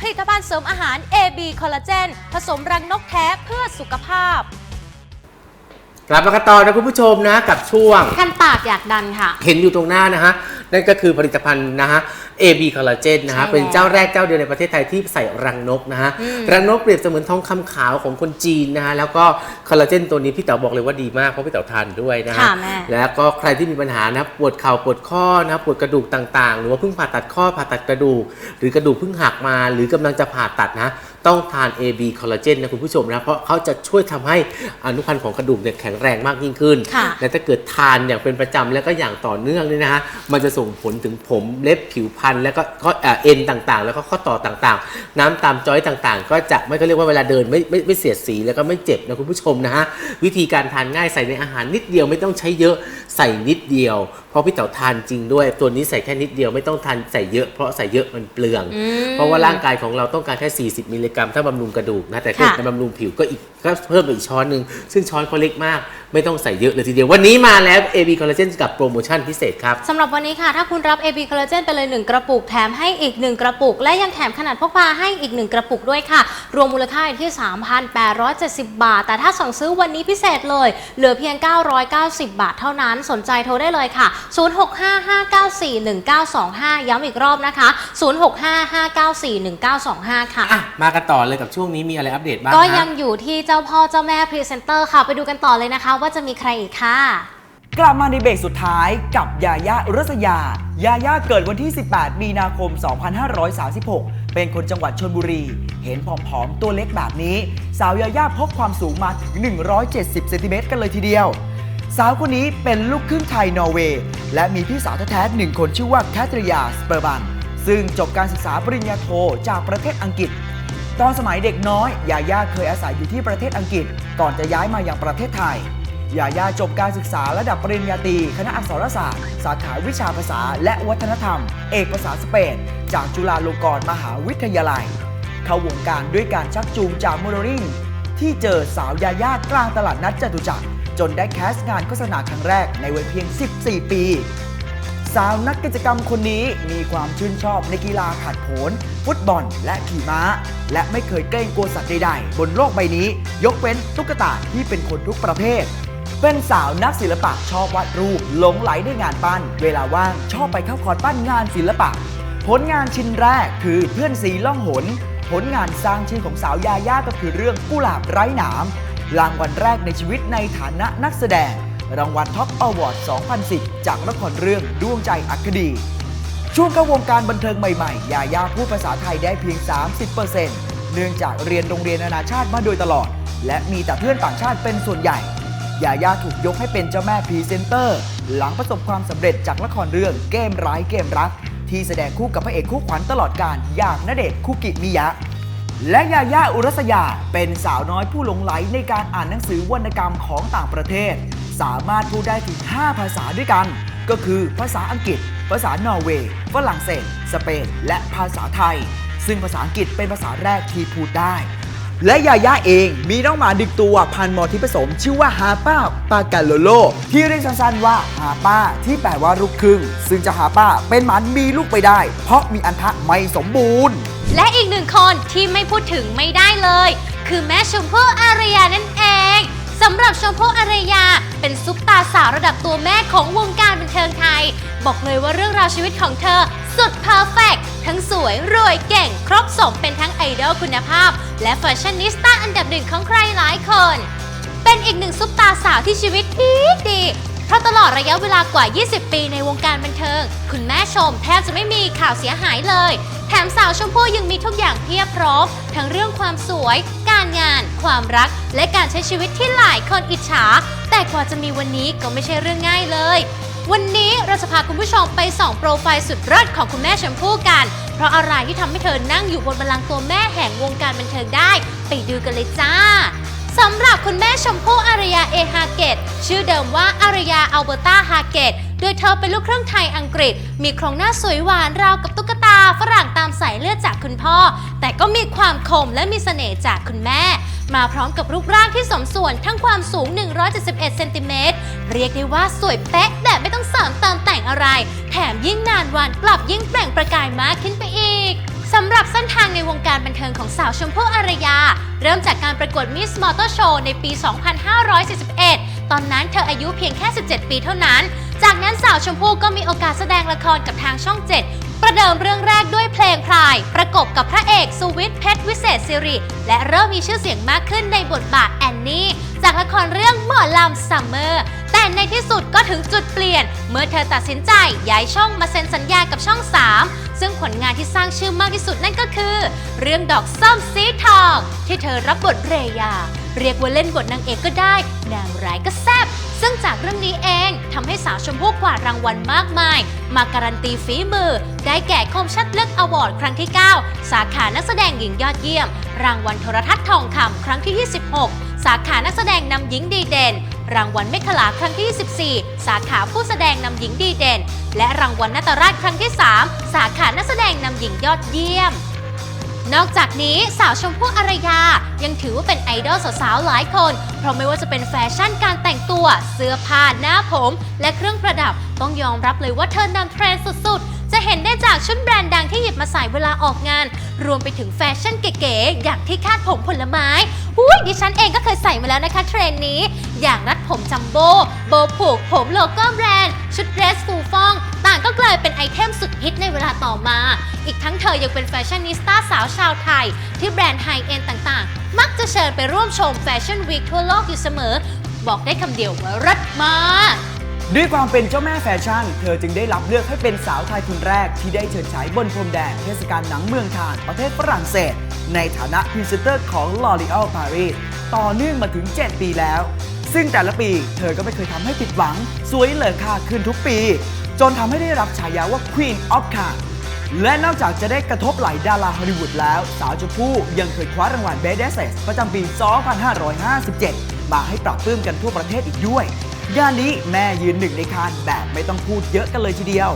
ผลิตภัณฑ์เสริมอาหาร AB คอลลาเจนผสมรังนกแท้เพื่อสุขภาพ กลับมากันต่อนะคุณผู้ชมนะกับช่วงคันปากอยากดันค่ะ เห็นอยู่ตรงหน้านะฮะ นั่นก็คือผลิตภัณฑ์นะฮะ AB Collagen นะฮะ ใช่แล้วเป็นเจ้าแรกเจ้าเดียวในประเทศไทยที่ใส่รังนกนะฮะอืมรังนกเปรียบเสมือนทองคำขาวของคนจีนนะฮะ แล้วก็คอลลาเจนตัวนี้พี่เต๋อบอกเลยว่าดีมาก เพราะพี่เต๋อทานด้วยนะฮะ ค่ะแม่ แล้วก็ใครที่มีปัญหานะปวดเข่าปวดข้อนะปวดกระดูกต่างๆ หรือว่าเพิ่งผ่าตัดข้อผ่าตัดกระดูก หรือกระดูกเพิ่งหักมา หรือกำลังจะผ่าตัดนะ ต้องทาน AB Collagen นะคุณผู้ชมนะ เพราะเขาจะช่วยทำให้อนุพันธ์ของกระดูกเนี่ยแข็งแรงมากยิ่งขึ้นค่ะและถ้าเกิดทานอย่างเป็นประจำแล้วก็อย่างต่อเนื่องเนี่ยนะฮะมันจะส่งผลถึงผมเล็บผิวพรรณแล้วก็ข้อเอ่อเอ็นต่างๆ แล้วก็ข้อต่อต่างๆ น้ำตามจอยต่างๆ ก็จะไม่ก็เรียกว่าเวลาเดินไม่ไม่ไม่เสียดสีแล้วก็ไม่เจ็บนะคุณผู้ชมนะฮะวิธีการทานง่ายใส่ในอาหารนิดเดียวไม่ต้องใช้เยอะ ใส่นิดเดียว เพราะพี่เต๋อทานจริงด้วย ตัวนี้ใส่แค่นิดเดียวไม่ต้องทานใส่เยอะเพราะใส่เยอะมันเปลืองอืมเพราะว่าร่างกายของเราต้องการแค่ 40 มิลลิกรัม ถ้าบำรุงกระดูกนะแต่ถ้าค่ะจะบำรุงผิวก็อีกก็เพิ่มไปอีกช้อนหนึ่งซึ่งช้อนเขาเล็กมาก ไม่ต้องใส่เยอะเลยทีเดียว วันนี้มาแล้ว AB Collagen กับโปรโมชั่นพิเศษครับสำหรับวันนี้ค่ะ ถ้าคุณรับ AB Collagen ไปเลย 1 กระปุกแถมให้อีก 1 กระปุก และยังแถมขนาดพกพาให้อีก 1 กระปุกด้วยค่ะ รวมมูลค่าอยู่ที่ 3,870 บาท แต่ถ้าสั่งซื้อวันนี้พิเศษเลย เหลือเพียง 990 บาทเท่านั้นสนใจโทรได้เลยค่ะ 0655941925 ย้ำอีกรอบนะคะ 0655941925 ค่ะอะ มากันต่อเลยกับช่วงนี้มีอะไรอัปเดตบ้างก็คยัรับงอยู่ที่เจ้าพ่อเจ้าแม่พรีเซนเตอร์ค่ะไปดูกันต่อเลยนะคะว่าจะมีใครอีกค่ะ กลับมาในเบรกสุดท้ายกับยายาอุรัสยา ยายาเกิดวันที่ 18 มีนาคม 2536 เป็นคนจังหวัดชนบุรี เห็นผอมๆ ตัวเล็กแบบนี้ สาวยายาพกความสูงมาถึง 170 เซนติเมตรกันเลยทีเดียว สาวคนนี้เป็นลูกครึ่งไทยนอร์เวย์ และมีพี่สาวแท้ๆหนึ่งคนชื่อว่าแคทริยาสเปอร์บัน ซึ่งจบการศึกษาปริญญาโทจากประเทศอังกฤษตอนสมัยเด็กน้อย ยาย่าเคยอาศัยอยู่ที่ประเทศอังกฤษ ก่อนจะย้ายมายังประเทศไทย ยาย่าจบการศึกษาระดับปริญญาตรีคณะอักษรศาสตร์ สาขาวิชาภาษาและวัฒนธรรม เอกภาษาสเปน จากจุฬาลงกรณ์มหาวิทยาลัย เข้าวงการด้วยการชักจูงจากโมเดลลิ่งที่เจอสาวยาย่ากลางตลาดนัดจตุจักรจนได้แคสต์งานโฆษณาครั้งแรกในวัยเพียง 14 ปี สาวนักกิจกรรมคนนี้มีความชื่นชอบในกีฬาผัดผนฟุตบอล และขี่ม้า และไม่เคยเกรงกลัวสัตว์ใดๆ บนโลกใบนี้ ยกเว้นตุ๊กตาที่เป็นคนทุกประเภท เป็นสาวนักศิลปะชอบวาดรูปหลงไหลในงานปั้น เวลาว่างชอบไปเข้าคอร์สปั้นงานศิลปะ ผลงานชิ้นแรกคือเพื่อนสีล่องหน ผลงานสร้างชื่อของสาวยาย่าก็คือเรื่องกุหลาบไร้หนามรางวัลแรกในชีวิตในฐานะนักแสดง รางวัลท็อปอวอร์ด 2010 จากละครเรื่องดวงใจอัคดี ช่วงเข้าวงการบันเทิงใหม่ๆ ยาย่าพูดภาษาไทยได้เพียง 30%เนื่องจากเรียนโรงเรียนนานาชาติมาโดยตลอด และมีแต่เพื่อนต่างชาติเป็นส่วนใหญ่ ยาย่าถูกยกให้เป็นเจ้าแม่พรีเซนเตอร์ หลังประสบความสำเร็จจากละครเรื่องเกมร้ายเกมรัก ที่แสดงคู่กับพระเอกคู่ขวัญตลอดการอย่างณเดชน์คุกิมิยะ และยาย่าอุรัสยาเป็นสาวน้อยผู้หลงไหลในการอ่านหนังสือวรรณกรรมของต่างประเทศ สามารถพูดได้ถึง 5 ภาษาด้วยกัน ก็คือภาษาอังกฤษ ภาษานอร์เวย์ฝรั่งเศส สเปนและภาษาไทย ซึ่งภาษาอังกฤษเป็นภาษาแรกที่พูดได้ และยาย่าเองมีน้องหมาดึกตัวพันธุ์มอที่ผสม ชื่อว่าฮาป้าปากาโลโล ที่เรียกสั้นๆว่าฮาป้าที่แปลว่าลูกครึ่ง ซึ่งจะฮาป้าเป็นหมันมีลูกไปได้ เพราะมีอันทะไม่สมบูรณ์ และอีกหนึ่งคนที่ไม่พูดถึงไม่ได้เลย คือแม่ชมพู่อารยานั่นเองสำหรับชมพู่อารยา เป็นซุปตาสาวระดับตัวแม่ของวงการบันเทิงไทย บอกเลยว่าเรื่องราวชีวิตของเธอ สุดเพอร์เฟกทั้งสวยรวยเก่งครบสมเป็นทั้งไอดอลคุณภาพ และแฟชั่นนิสต้าอันดับหนึ่งของใครหลายคน เป็นอีกหนึ่งซุปตาสาวที่ชีวิตดีดีเพราะตลอดระยะเวลากว่า 20 ปีในวงการบันเทิง คุณแม่ชมแทบจะไม่มีข่าวเสียหายเลย แถมสาวชมพู่ยังมีทุกอย่างเพียบพร้อม ทั้งเรื่องความสวย การงาน ความรัก และการใช้ชีวิตที่หลายคนอิจฉา แต่กว่าจะมีวันนี้ก็ไม่ใช่เรื่องง่ายเลย วันนี้เราจะพาคุณผู้ชมไปส่องโปรไฟล์สุดเลิศของคุณแม่ชมพู่กัน เพราะอะไรที่ทำให้เธอนั่งอยู่บนบัลลังก์ตัวแม่แห่งวงการบันเทิงได้ ไปดูกันเลยจ้าสำหรับคุณแม่ชมพู่อารยาเอฮาเกตชื่อเดิมว่าอารยาอัลเบอร์ตาฮาเกตโดยเธอเป็นลูกครึ่งไทยอังกฤษ มีโครงหน้าสวยหวานราวกับตุ๊กตาฝรั่งตามสายเลือดจากคุณพ่อ แต่ก็มีความคมและมีเสน่ห์จากคุณแม่ มาพร้อมกับรูปร่างที่สมส่วนทั้งความสูง 171 เซนติเมตร เรียกได้ว่าสวยเป๊ะแบบไม่ต้องเสริมเติมแต่งอะไร แถมยิ่งนานวันกลับยิ่งเปล่งประกายมากขึ้นไปอีกสำหรับเส้นทางในวงการบันเทิงของสาวชมพู่อารยา เริ่มจากการประกวดมิสมอเตอร์โชว์ในปี 2541 ตอนนั้นเธออายุเพียงแค่ 17 ปีเท่านั้น จากนั้นสาวชมพู่ก็มีโอกาสแสดงละครกับทางช่อง 7 ประเดิมเรื่องแรกด้วยเพลงพราย ประกบกับพระเอกสุวิทย์เพชรวิเศษสิริและเริ่มมีชื่อเสียงมากขึ้นในบทบาทแอนนี่ จากละครเรื่องหมอลำซัมเมอร์แต่ในที่สุดก็ถึงจุดเปลี่ยน เมื่อเธอตัดสินใจย้ายช่องมาเซ็นสัญญากับช่อง 3 ซึ่งผลงานที่สร้างชื่อมากที่สุดนั่นก็คือ เรื่องดอกส้มสีทองที่เธอรับบทเรยา เรียกว่าเล่นบทนางเอกก็ได้ นางร้ายก็แซ่ ซึ่งจากเรื่องนี้เองทำให้สาวชมพู่กวาดรางวัลมากมาย มาการันตีฝีมือ ได้แก่คมชัดเลึกอวอร์ดครั้งที่ 9 สาขานักแสดงหญิงยอดเยี่ยม รางวัลโทรทัศน์ทองคำครั้งที่ 26 สาขานักแสดงนำหญิงดีเด่น รางวัลเมขลาครั้งที่ 24 สาขาผู้แสดงนำหญิงดีเด่น และรางวัลนาตราชครั้งที่ 3 สาขานักแสดงนำหญิงยอดเยี่ยม นอกจากนี้สาวชมพู่อารยา ยังถือว่าเป็นไอดอลสาวๆหลายคน เพราะไม่ว่าจะเป็นแฟชั่นการแต่งตัว เสื้อผ้าหน้าผม และเครื่องประดับ ต้องยอมรับเลยว่าเธอนำเทรนด์สุดๆ จะเห็นได้จากชุดแบรนด์ดังที่หยิบมาใส่เวลาออกงาน รวมไปถึงแฟชั่นเก๋ๆอย่างที่คาดผมผลไม้อุ้ยดิฉันเองก็เคยใส่มาแล้วนะคะเทรนด์นี้ อย่างรัดผมจัมโบ้โบผูกผมโลโก้แบรนด์ ชุดเดรสฟูฟ่อง ต่างก็กลยเป็นไอเทมสุดฮิตในเวลาต่อมา อีกทั้งเธอยังเป็นแฟชั่นนิสต้าสาวชาวไทย ที่แบรนด์ไฮเอ็นต่างๆ มักจะเชิญไปร่วมชมแฟชั่นวีคทั่วโลกอยู่เสมอ บอกได้คำเดียวว่ารัดมากด้วยความเป็นเจ้าแม่แฟชั่น เธอจึงได้รับเลือกให้เป็นสาวไทยคนแรกที่ได้เชิญฉายบนพรมแดงเทศกาลหนังเมืองคานประเทศฝรั่งเศส ในฐานะพรีเซนเตอร์ของ L'Oréal Paris ต่อเนื่องมาถึง 7 ปีแล้ว ซึ่งแต่ละปีเธอก็ไม่เคยทำให้ผิดหวัง สวยเหลือค่าขึ้นทุกปี จนทำให้ได้รับฉายาว่า Queen of c a n และนอกจากจะได้กระทบไหลดาราฮอลลีวูดแล้ว สาวชมพู่ยังเคยคว้ารางวัลเบสเดสประจำปี 2557 มาให้ปรับปลื้มกันทั่วประเทศอีกด้วย งานนี้แม่ยืนหนึ่งในคานแบบไม่ต้องพูดเยอะกันเลยทีเดียว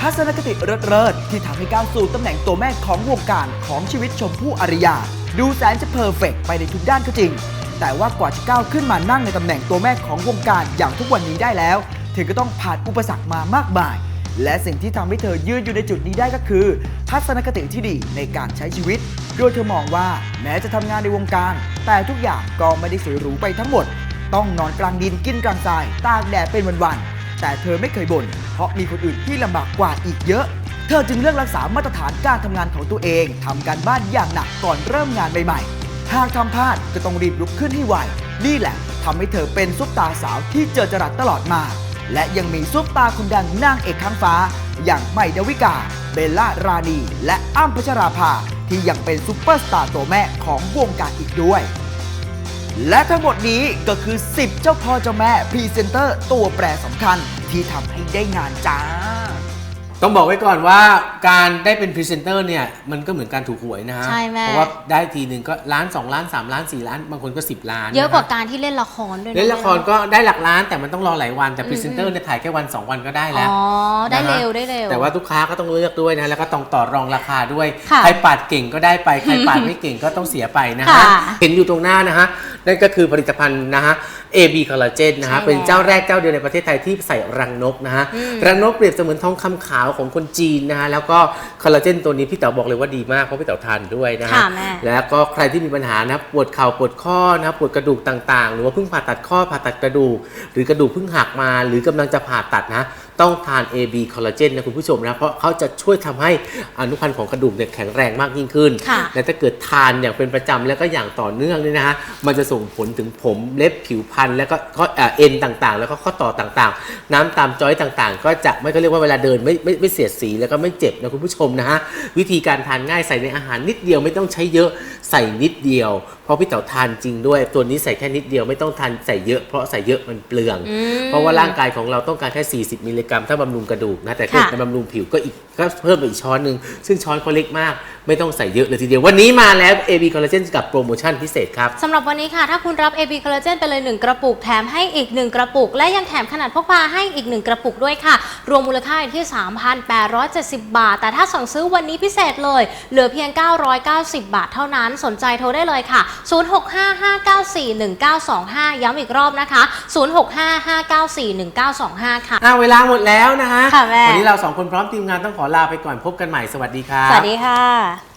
ทัศนคติเลิศๆที่ทำให้ก้าวสู่ตำแหน่งตัวแม่ของวงการของชีวิตชมพู่อารยา ดูแสนจะเพอร์เฟกต์ไปในทุกด้านก็จริง แต่ว่ากว่าจะก้าวขึ้นมานั่งในตำแหน่งตัวแม่ของวงการอย่างทุกวันนี้ได้แล้ว เธอก็ต้องผ่านอุปสรรคมามากมาย และสิ่งที่ทำให้เธอยืนอยู่ในจุดนี้ได้ก็คือ ทัศนคติที่ดีในการใช้ชีวิต โดยเธอมองว่าแม้จะทำงานในวงการ แต่ทุกอย่างก็ไม่ได้สวยหรูไปทั้งหมด ต้องนอนกลางดินกินกลางทรายตากแดดเป็นวันๆแต่เธอไม่เคยบ่นเพราะมีคนอื่นที่ลำบากกว่าอีกเยอะเธอจึงเลือกรักษามาตรฐานการทำงานของตัวเองทำการบ้านอย่างหนักก่อนเริ่มงานใหม่ๆ หากทำพลาดก็ต้องรีบลุกขึ้นให้ไว นี่แหละทำให้เธอเป็นซุปตาสาวที่เจอจรัสตลอดมา และยังมีซุปตาคนดังนางเอกข้างฟ้า อย่างใหม่ดาวิกา เบลล่ารานี และอ้ำพัชราภา ที่ยังเป็นซุปเปอร์สตาร์ตัวแม่ของวงการอีกด้วย และทั้งหมดนี้ก็คือ 10 เจ้าพ่อเจ้าแม่พรีเซนเตอร์ตัวแปรสำคัญที่ทำให้ได้งานจ้า ต้องบอกไว้ก่อนว่าการได้เป็นพรีเซนเตอร์เนี่ยมันก็เหมือนการถูกหวยนะฮะใช่แม่ เพราะว่าได้ทีหนึ่งก็ล้าน 2 ล้าน 3 ล้าน 4 ล้าน บางคนก็ 10 ล้านเยอะกว่าคการที่เล่นละครด้วยบนะเล่นละครก็ได้หลักล้านแต่มันต้องรอหลายวันแต่พรีเซนเตอร์เนี่ยถ่ายแค่วัน 2 วันก็ได้แล้ว อ๋อ ได้นะฮะเร็วได้เร็ว แต่ว่าลูกค้าก็ต้องเลือกด้วยนะแล้วก็ต้องต่อรองราคาด้วย ค่ะใครปาดเก่งก็ได้ไปใครปาดไม่เก่งก็ต้องเสียไปนะฮะค่ะ เห็นอยู่ตรงหน้านะฮะนั่นก็คือผลิตภัณฑ์นะฮะ AB Collagen นะฮะ ใช่แล้วเป็นเจ้าแรกเจ้าเดียวในประเทศไทยที่ใส่รังนกนะฮะ อืมรังนกเปรียบเสมือนทองคำขาวของคนจีนนะฮะ แล้วก็คอลลาเจนตัวนี้พี่เต๋อบอกเลยว่าดีมาก เพราะพี่เต๋อทานด้วยนะฮะ ค่ะแม่ แล้วก็ใครที่มีปัญหานะปวดเข่าปวดข้อนะปวดกระดูกต่างๆ หรือว่าเพิ่งผ่าตัดข้อผ่าตัดกระดูก หรือกระดูกเพิ่งหักมา หรือกำลังจะผ่าตัดนะ ต้องทาน AB คอลลาเจนนะคุณผู้ชมนะเพราะเขาจะช่วยทำให้อนุพันธ์ของกระดูกเนี่ยแข็งแรงมากยิ่งขึ้นค่ะและถ้าเกิดทานอย่างเป็นประจำแล้วก็อย่างต่อเนื่องเนี่ยนะฮะมันจะส่งผลถึงผมเล็บผิวพรรณแล้วก็ข้อเอ่อเอ็นต่างๆ แล้วก็ข้อต่อต่างๆ น้ำตามจอยต่างๆ ก็จะไม่ก็เรียกว่าเวลาเดินไม่ไม่ไม่เสียดสีแล้วก็ไม่เจ็บนะคุณผู้ชมนะฮะวิธีการทานง่ายใส่ในอาหารนิดเดียวไม่ต้องใช้เยอะใส่นิดเดียวเพ ราะพี่เต๋อทานจริงด้วย ตัวนี้ใส่แค่นิดเดียวไม่ต้องทานใส่เยอะเพราะใส่เยอะมันเปลืองอืมเพราะว่าร่างกายของเราต้องการแค่ 40 มิลลิกรัม ถ้าบำรุงกระดูกนะแต่ถ้าค่ะจะบำรุงผิวก็อีกก็เพิ่มไปอีกช้อนหนึ่งซึ่งช้อนเขาเล็กมาก ไม่ต้องใส่เยอะเลยทีเดียววันนี้มาแล้ว AB Collagen กับโปรโมชั่นพิเศษครับสำหรับวันนี้ค่ะ ถ้าคุณรับ AB Collagen ไปเลย 1 กระปุกแถมให้อีก 1 กระปุก และยังแถมขนาดพกพาให้อีก 1 กระปุกด้วยค่ะ รวมมูลค่าอยู่ที่ 3,870 บาท แต่ถ้าสั่งซื้อวันนี้พิเศษเลย เหลือเพียง 990 บาทเท่านั้นสนใจโทรได้เลยค่ะ0655941925 ย้ำอีกรอบนะคะ 0655941925 ค่ะอะเวลาหมดแล้วนะคะค่ะแม่ วันนี้เราสองคนพร้อมทีมงานต้องขอลาไปก่อนพบกันใหม่สวัสดีครับ สวัสดีค่ะ